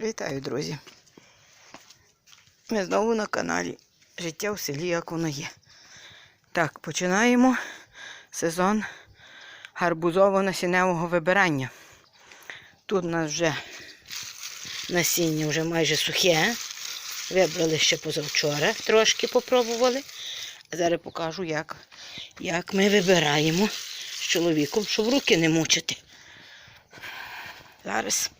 Вітаю, друзі. Ми знову на каналі Життя в селі, як воно є. Так, починаємо сезон гарбузово-насінневого вибирання. Тут у нас вже насіння вже майже сухе. Вибрали ще позавчора, трошки попробували. А зараз покажу, як, як ми вибираємо з чоловіком, щоб руки не мучити. Зараз.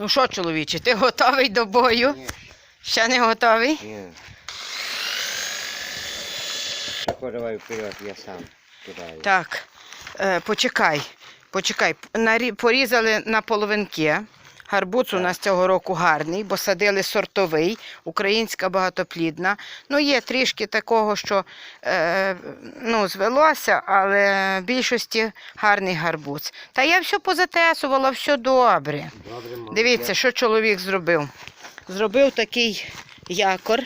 Ну що, чоловіче, ти готовий до бою? Ні. Ще не готовий? Ні. Тако давай вперед, я сам кидаю. Так, е, почекай, почекай. Нарі- Порізали на половинки. Гарбуз у нас цього року гарний, бо садили сортовий, українська багатоплідна. Ну, є трішки такого, що е, ну, звелося, але в більшості гарний гарбуз. Та я все позатесувала, все добре. Добре. Дивіться, що чоловік зробив. Зробив такий якор.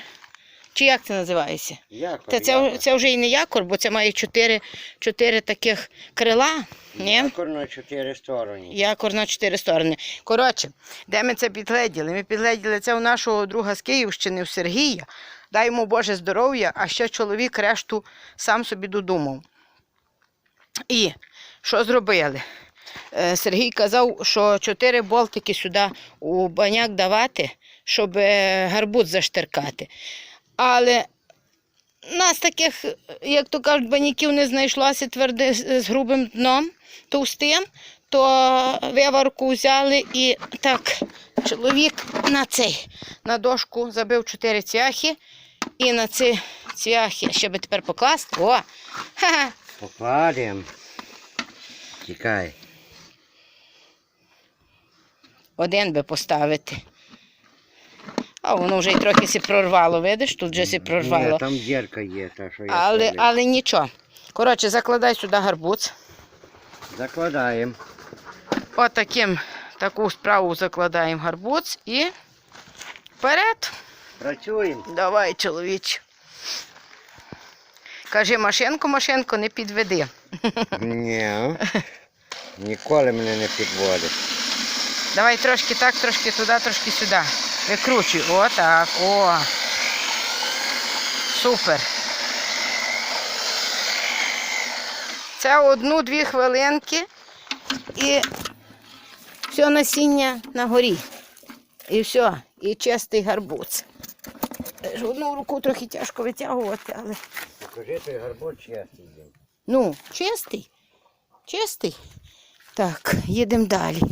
Чи як це називається? Якор, Та це, якор. це вже і не якор, бо це має чотири, чотири таких крила. Ні? Якор на чотири сторони. Якор на чотири сторони. Коротше, де ми це підгледіли? Ми підгледіли це у нашого друга з Київщини, у Сергія. Дай йому Боже здоров'я, а ще чоловік решту сам собі додумав. І що зробили? Е, Сергій казав, що чотири болтики сюди у баняк давати, щоб е, гарбуз заштиркати. Але нас таких, як то кажуть, баняків не знайшлося тверде з з грубим дном, товстим, то виварку взяли і так чоловік на цей, на дошку забив чотири цвяхи і на ці цвяхи, щоб тепер покласти. О! Ха-ха! Покладемо. Тікай. Один би поставити. А воно вже й трохи сі прорвало, видиш, тут вже сі Ні, прорвало. там дірка є, та що я Але, ставлю. але нічого. Коротше, закладай сюди гарбуз. Закладаємо. Отаким таку справу закладаємо гарбуз і вперед. Працюємо. Давай, чоловіч. Кажи, машинку, машинку, не підведи. Ні. Ніколи мене не підводить. Давай трошки так, трошки туди, трошки сюди. Викручуй. Отак. О. Супер. Це одну-дві хвилинки і все насіння на горі. І все, і чистий гарбуз. Одну руку трохи тяжко витягувати, але Покажи той гарбуз чистий. ну, чистий. Чистий. Так, їдемо далі.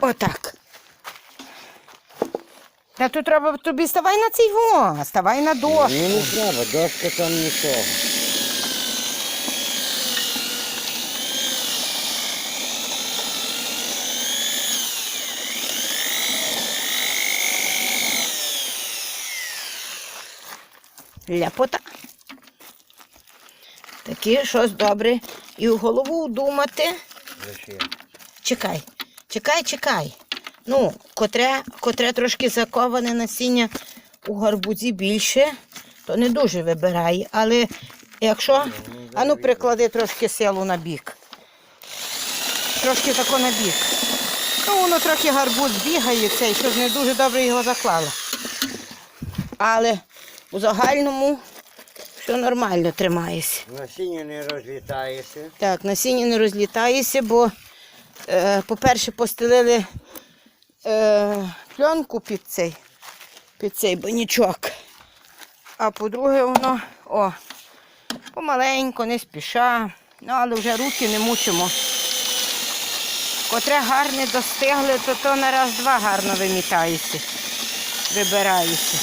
Отак. Та тут треба тобі ставай на цей во, ставай на дошку. Мені не треба, дошка там нічого. Ляпота. Таке щось добре. І в голову думати. Лише. Чекай, чекай, чекай. Ну, котре, котре трошки заковане насіння у гарбузі більше, то не дуже вибирай. Але якщо. Ану, приклади трошки силу на бік. Трошки тако на бік. Ну, воно трохи гарбуз бігає цей, що ж не дуже добре його заклала. Але у загальному все нормально тримається. Насіння не розлітається. Так, насіння не розлітається, бо, по-перше, постелили е, пленку під цей, під цей банічок. А по-друге, воно о, помаленько, не спіша. Ну, але вже руки не мучимо. Котре гарне достигли, то то на раз-два гарно вимітається, вибирається.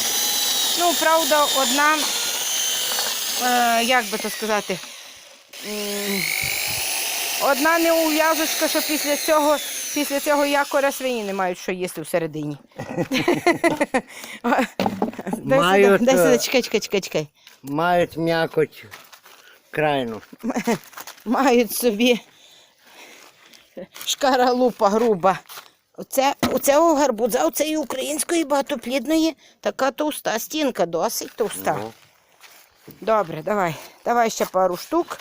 Ну, правда, одна, е, як би то сказати, Одна неув'язочка, що після цього, після цього якоря свині не мають що їсти всередині. дай Мають, дай сюди, е, чекай, чекай, чекай, чекай. Мають м'якоть крайну. Мають собі шкаралупа груба. Оце, оце у гарбуза, оцеї української багатоплідної така товста стінка, досить товста. Ну. Добре, давай. Давай ще пару штук.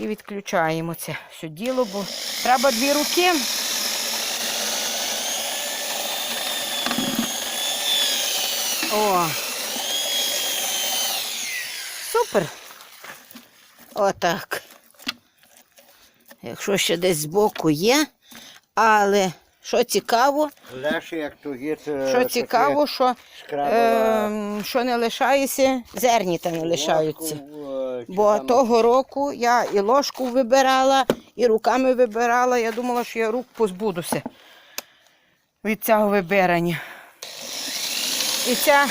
І відключаємо це все діло, бо треба дві руки. О. Супер. Отак. Якщо ще десь збоку є, але що цікаво, Легше, як то є, то що цікаво, що, е, що не лишається, зерні та не лишаються. Бо того року я і ложку вибирала, і руками вибирала. Я думала, що я рук позбудуся від цього вибирання. І ця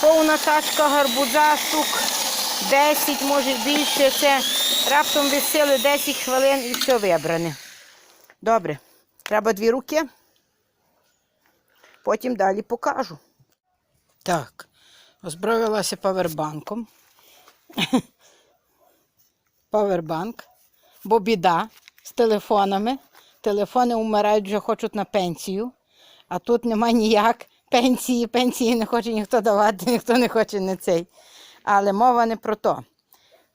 повна тачка гарбуза, штук 10, може більше. Це раптом від 10 хвилин і все вибране. Добре, треба дві руки. Потім далі покажу. Так, озброїлася павербанком. Павербанк, бо біда з телефонами. Телефони вмирають, вже хочуть на пенсію, а тут нема ніяк пенсії, пенсії не хоче ніхто давати, ніхто не хоче не цей. Але мова не про то.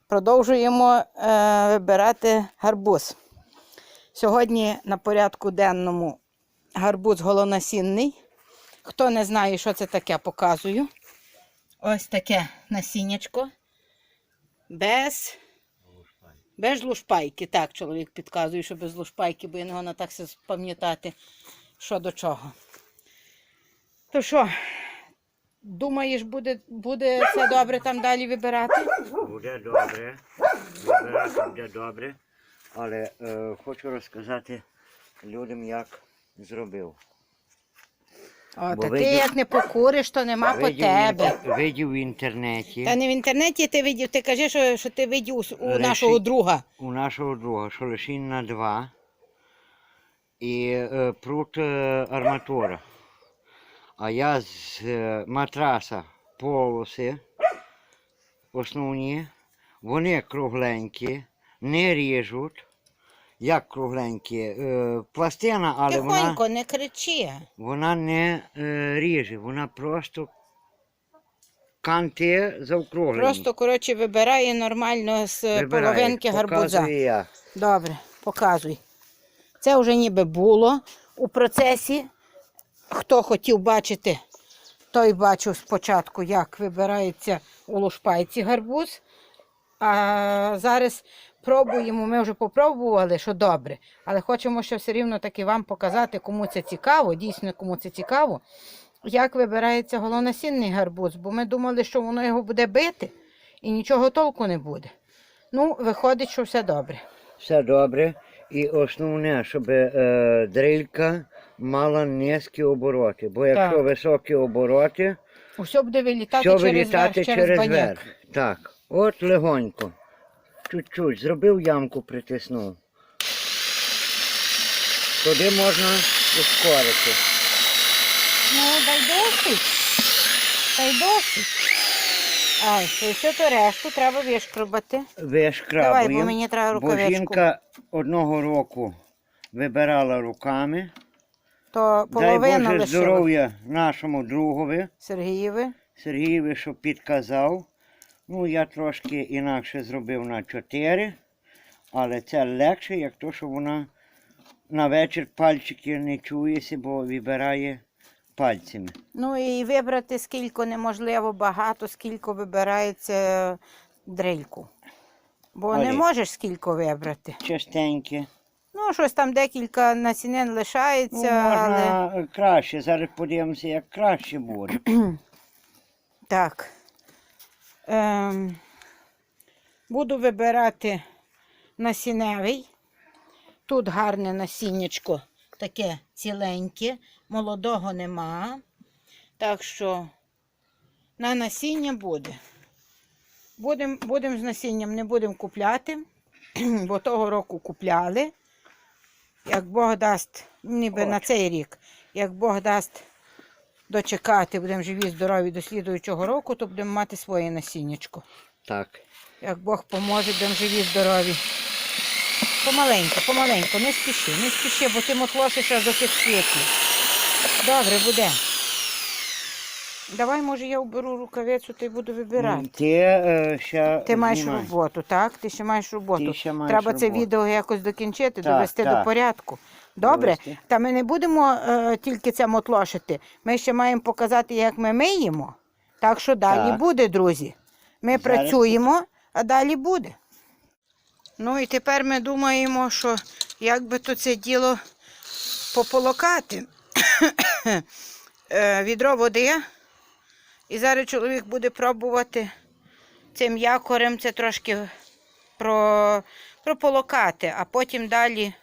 Продовжуємо е, вибирати гарбуз. Сьогодні на порядку денному гарбуз голонасінний. Хто не знає, що це таке, показую. Ось таке насіннячко. Без, без лушпайки. Так, чоловік підказує, що без лушпайки, бо я не можу так все пам'ятати, що до чого. То що, думаєш, буде, буде все добре там далі вибирати? Буде добре. Вибирати буде добре. Але е, хочу розказати людям, як зробив. О, Бо та ти видів- як не покуриш, то нема по Видів в тебе. Видів в інтернеті Та не в інтернеті ти видів, ти кажи, що, що ти видів у, у Речі. нашого друга. у нашого друга, що лишень на два. І е, прут е, арматура. А я з е, матраса полоси основні, вони кругленькі, не ріжуть. Як кругленькі? Е, пластина, але вона, не кричи. вона не е, ріже, вона просто канти заокруглені. Просто, коротше, вибирає нормально з Вибирає, половинки гарбуза. як. Добре, показуй. Це вже ніби було у процесі. Хто хотів бачити, той бачив спочатку, як вибирається у лушпайці гарбуз. А зараз пробуємо, ми вже попробували, що добре. Але хочемо ще все рівно таки вам показати, кому це цікаво, дійсно кому це цікаво, як вибирається голонасінний гарбуз. Бо ми думали, що воно його буде бити і нічого толку не буде. Ну, виходить, що все добре. Все добре. І основне, щоб е, дрилька мала низькі обороти. Бо якщо Так. високі обороти, Усе буде вилітати все через, вилітати верх, через, через верх. Так, от легонько. Чуть-чуть, зробив ямку, притиснув. Туди можна ускорити. Ну, дай досить. Дай досить. А, і все то решту треба вишкрубати. Вишкрабуємо. Давай, бо мені треба бо жінка одного року вибирала руками. То Дай Боже здоров'я нашому другові. Сергієві. Сергієві, що підказав. Ну, я трошки інакше зробив на 4, але це легше, як то, що вона на вечір пальчики не чується, бо вибирає пальцями. Ну і вибрати скільки неможливо багато, скільки вибирається дрильку. Бо не можеш скільки вибрати. Частеньке. Ну, щось там декілька насінин Ну, лишається, можна але краще. Зараз подивимося, як краще буде. так. Ем, буду вибирати насінневий. Тут гарне насіннячко, таке ціленьке, молодого нема. Так що на насіння буде. Будемо будем з насінням, не будемо купляти, бо того року купляли. Як Бог дасть, ніби на цей рік, як Бог дасть дочекати, будемо живі, здорові до слідуючого року, то будемо мати своє насіннячко. Так. Як Бог поможе, будемо живі, здорові. Помаленьку, помаленьку, не спіши, не спіши, бо ти мотлошиш аж до тих світлів. Добре буде. Давай, може, я уберу рукавицю, ти буду вибирати. Ти е, ще Ти маєш знімай. роботу, так? Ти ще маєш роботу. Ти ще маєш Треба це роботу. відео якось докінчити, Так, довести до порядку. Добре? Довести. Та ми не будемо е, тільки це мотлошити. Ми ще маємо показати, як ми миємо. Так що далі Так. буде, друзі. Ми Зараз. працюємо, а далі буде. Ну і тепер ми думаємо, що як би то це діло пополокати. Е, Відро води. І зараз чоловік буде пробувати цим якорем це трошки про, прополокати, а потім далі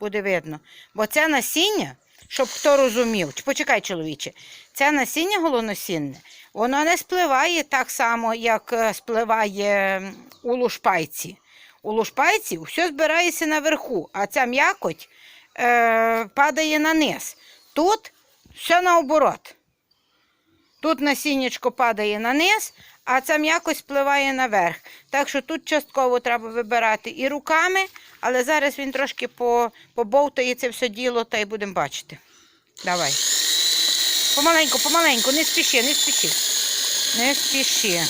буде видно. Бо це насіння, щоб хто розумів, почекай, чоловіче, це насіння голоносінне, воно не спливає так само, як е, спливає у лушпайці. У лушпайці все збирається наверху, а ця м'якоть е, падає на низ. Тут все наоборот. Тут насіннячко падає на низ, а ця м'якость спливає наверх. Так що тут частково треба вибирати і руками, але зараз він трошки побовтає це все діло та й будемо бачити. Давай. Помаленьку, помаленьку, не спіши, не спіши. Не спіши.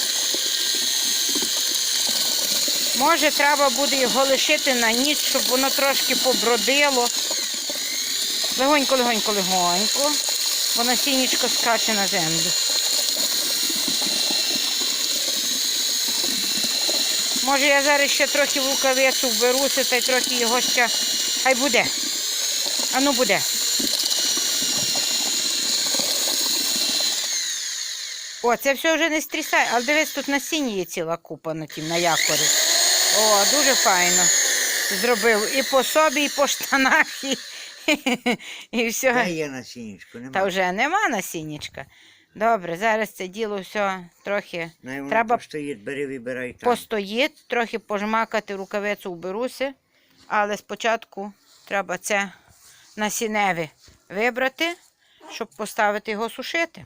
Може, треба буде його лишити на ніч, щоб воно трошки побродило. Легонько, легонько, легонько. Бо насіннячко скаче на землю. Може, я зараз ще трохи в рукавицю вберуся, та й трохи його ще. Хай буде. Ану буде. О, це все вже не стрісає. Але дивись, тут насіння є ціла купа на тім, на якорі. О, дуже файно зробив. І по собі, і по штанах, і, і все. Де є насіннячко? Нема. Та вже нема насіннячка. Добре, зараз це діло все трохи Най треба постоїть, бери, вибирай там. постоїть, трохи пожмакати рукавицю уберуся, але спочатку треба це насінневе вибрати, щоб поставити його сушити.